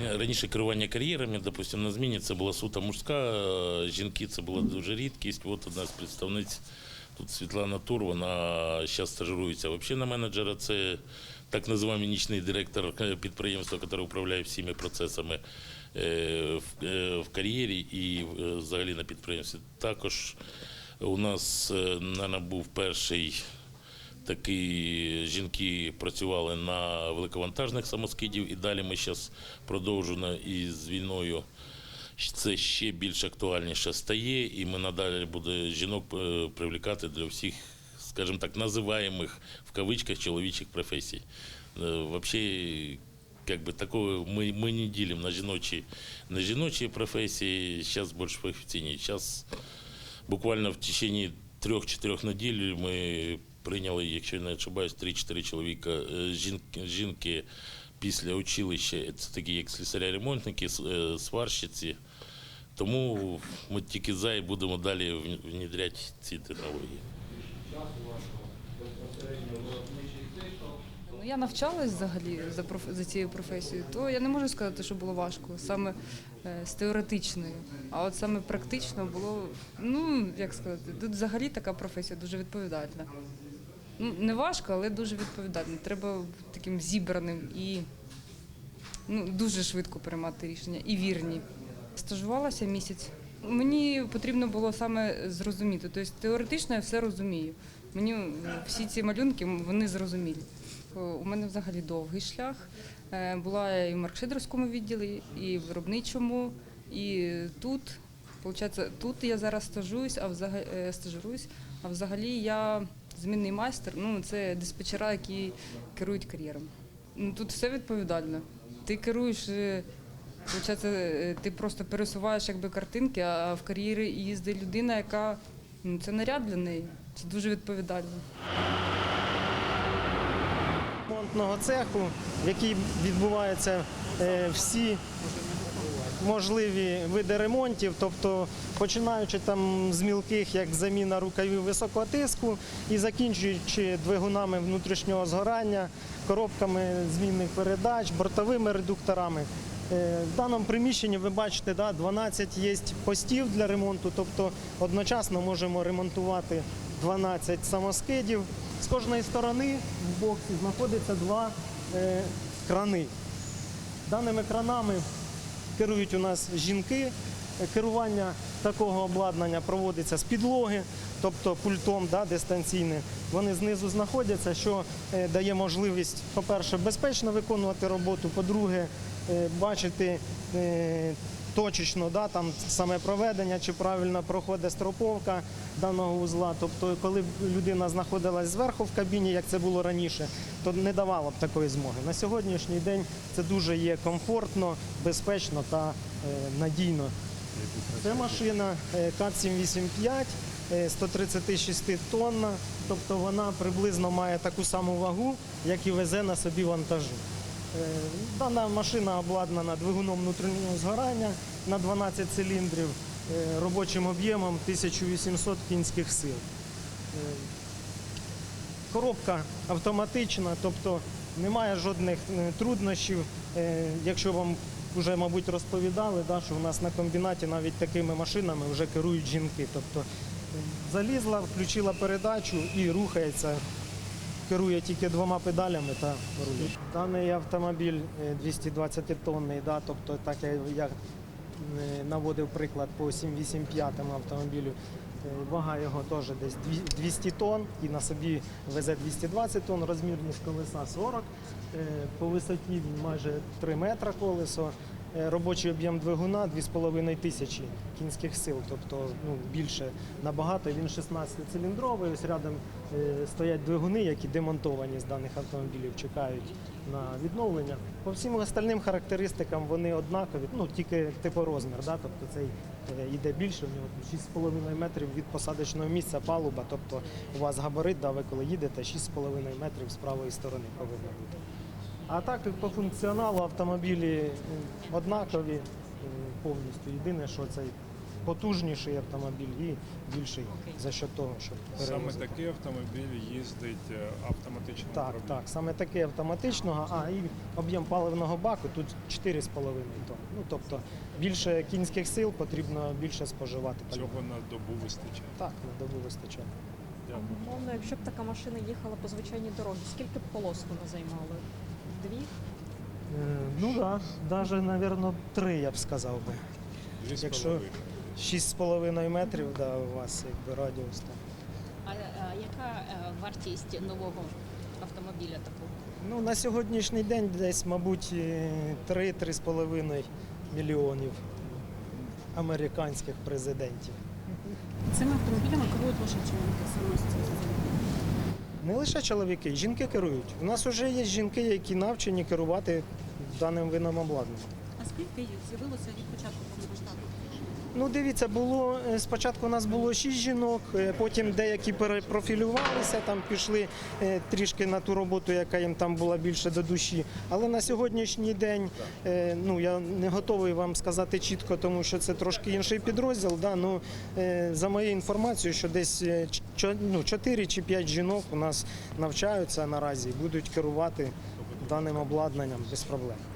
Раніше керування кар'єрами, допустимо, на зміні це була суто мужська, е, жінки це була дуже рідкість. От одна з представниць тут Світлана Тур, вона зараз стажирується взагалі на менеджера. Це так називаємо нічний директор е, підприємства, який управляє всіми процесами е, в, е, кар'єрі і е, взагалі на підприємстві. Також у нас, мабуть, був перший Такі жінки працювали на великовантажних самоскидів, і далі ми зараз продовжуємо із війною. Це ще більш актуальніше стає, і ми надалі буде жінок е, привлекати для всіх, скажімо так, називаємих в кавичках чоловічих професій. Взагалі, как бы такого мы, мы не делим на жіночі, на жіночі професії, зараз більш професійні. Зараз буквально в течение трьох-чотирьох неділь ми прийняли, якщо не ошибаюсь, 3-4 чоловіка е, жінки, після училища. Це такі як слісаря-ремонтники, е, сварщиці. Тому ми тільки за і будемо далі вні- внедряти ці технології. Ну, я навчалась взагалі за, проф... за цією професією, то я не можу сказати, що було важко, саме е, з теоретичною. А от саме практично було, ну як сказати, тут взагалі така професія дуже відповідальна. Ну, не важко, але дуже відповідальна. Треба бути таким зібраним і ну, дуже швидко приймати рішення і вірні. Стажувалася місяць. Мені потрібно було саме зрозуміти. Тобто теоретично я все розумію. Мені е, всі ці малюнки вони зрозумілі. Е, У мене взагалі довгий шлях. Е, Була і в маркшидрівському відділі, і в виробничому, і тут. Получається, тут я зараз стажуюсь, а взагалі стажируюсь, а взагалі я змінний майстер. Ну це диспетчера, які керують кар'єром. Ну тут все відповідально. Ти керуєш. е, е, ти просто пересуваєш якби картинки, а в кар'єрі їздить людина, яка ну, це наряд для неї. Це дуже відповідально. ремонтного цеху, в якій відбуваються е, всі можливі види ремонтів, тобто починаючи там з мілких, як заміна рукавів високого тиску, і закінчуючи двигунами внутрішнього згорання, коробками змінних передач, бортовими редукторами. Е, В даному приміщенні ви бачите, да, 12 є постів для ремонту, тобто одночасно можемо ремонтувати 12 самоскидів. З кожної сторони в боксі знаходиться два е, крани. Даними кранами керують у нас жінки. Керування такого обладнання проводиться з підлоги, тобто пультом да, дистанційним. Вони знизу знаходяться, що е, дає можливість, по-перше, безпечно виконувати роботу, по-друге, е, бачити е, точечно да, там саме проведення, чи правильно проходить строповка даного вузла. Тобто, коли б людина знаходилась зверху в кабіні, як це було раніше, то не давало б такої змоги. На сьогоднішній день це дуже є комфортно, безпечно та е, надійно. Це машина е, КАТ-785, е, 136 тонна, тобто вона приблизно має таку саму вагу, як і везе на собі вантажу. Е, Дана машина обладнана двигуном внутрішнього згорання на 12 циліндрів е, робочим об'ємом 1800 кінських сил. Е, Коробка автоматична, тобто немає жодних труднощів. Якщо вам вже, мабуть, розповідали, да, що у нас на комбінаті навіть такими машинами вже керують жінки. Тобто залізла, включила передачу і рухається, керує тільки двома педалями та рулем. Даний автомобіль 220 тонний, да, тобто так як я е, наводив приклад по 785 автомобілю. Е, Вага його теж десь 200 тонн і на собі везе 220 тонн, розмірність колеса 40. Е, По висоті майже 3 метра колесо. Е, Робочий об'єм двигуна 2,5 тисячі кінських сил, тобто ну, більше набагато. Він 16-циліндровий. Ось рядом е, стоять двигуни, які демонтовані з даних автомобілів, чекають на відновлення. По всім остальним характеристикам вони однакові, ну тільки типорозмір, да? тобто цей е, йде більше, у нього 6,5 метрів від посадочного місця палуба, тобто у вас габарит, да, ви коли їдете, 6,5 метрів з правої сторони повинно бути. А так по функціоналу автомобілі е, однакові е, повністю. Єдине, що цей потужніший автомобіль і більший за що того, щоб Саме такий автомобіль їздить е, автоматичним Так, так, саме такий автоматичного, а і об'єм паливного баку тут 4,5 тонн. Ну тобто більше кінських сил потрібно більше споживати. Цього на добу вистачає. Так, на добу вистачає. Дякую. Умовно, якщо б така машина їхала по звичайній дорозі, скільки б полос вона займала? Дві? Е, ну так, да, навіть, мабуть, три, я б сказав би. Дві з Якщо- половиною. 6,5 метрів, да, у вас якби радіус там. А, а яка е, вартість нового автомобіля такого? Ну, на сьогоднішній день десь, мабуть, 3-3,5 мільйонів американських президентів. Цими автомобілями керують лише чоловіки самостійно. Не лише чоловіки, жінки керують. У нас вже є жінки, які навчені керувати даним вином обладнання. А скільки їх з'явилося від початку повномасштабного? Ну, дивіться, було е, спочатку у нас було шість жінок, е, потім деякі перепрофілювалися, там пішли е, трішки на ту роботу, яка їм там була більше до душі. Але на сьогоднішній день ну я не готовий вам сказати чітко, тому що це трошки інший підрозділ. Да? Ну, за моєю інформацією, що десь ну, 4 чи 5 жінок у нас навчаються наразі і будуть керувати даним обладнанням без проблем.